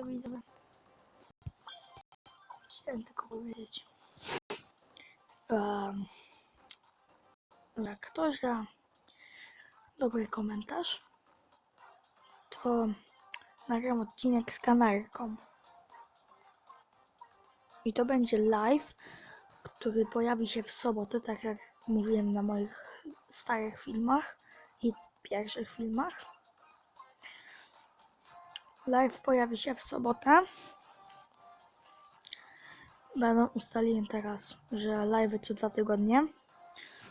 takie widzowie. Chciałem tylko powiedzieć. Um, jak ktoś da dobry komentarz, to nagram odcinek z kamerką. I to będzie live, który pojawi się w sobotę, tak jak mówiłem na moich starych filmach i pierwszych filmach. Live pojawi się w sobotę. Będą ustalili teraz, że live co dwa tygodnie,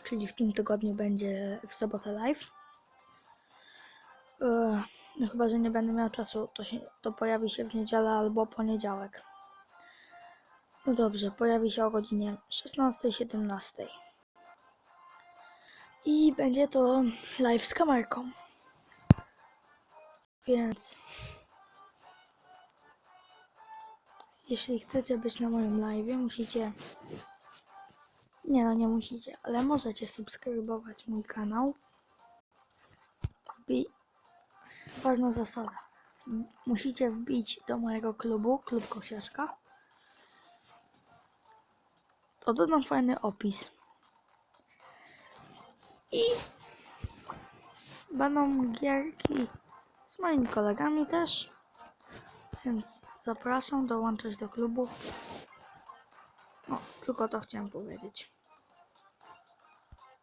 czyli w tym tygodniu będzie w sobotę live. Eee, No chyba, że nie będę miał czasu, to, się, to pojawi się w niedzielę albo poniedziałek. No dobrze, pojawi się o godzinie 16-17. I będzie to live z kamerką. Więc jeśli chcecie być na moim live, musicie. Nie no, nie musicie, ale możecie subskrybować mój kanał. Wbi... Ważna zasada. Musicie wbić do mojego klubu, klub Kosiaczka. To dodam fajny opis. I będą gierki z moimi kolegami też. Więc zapraszam dołączyć do klubu. No, tylko to chciałem powiedzieć.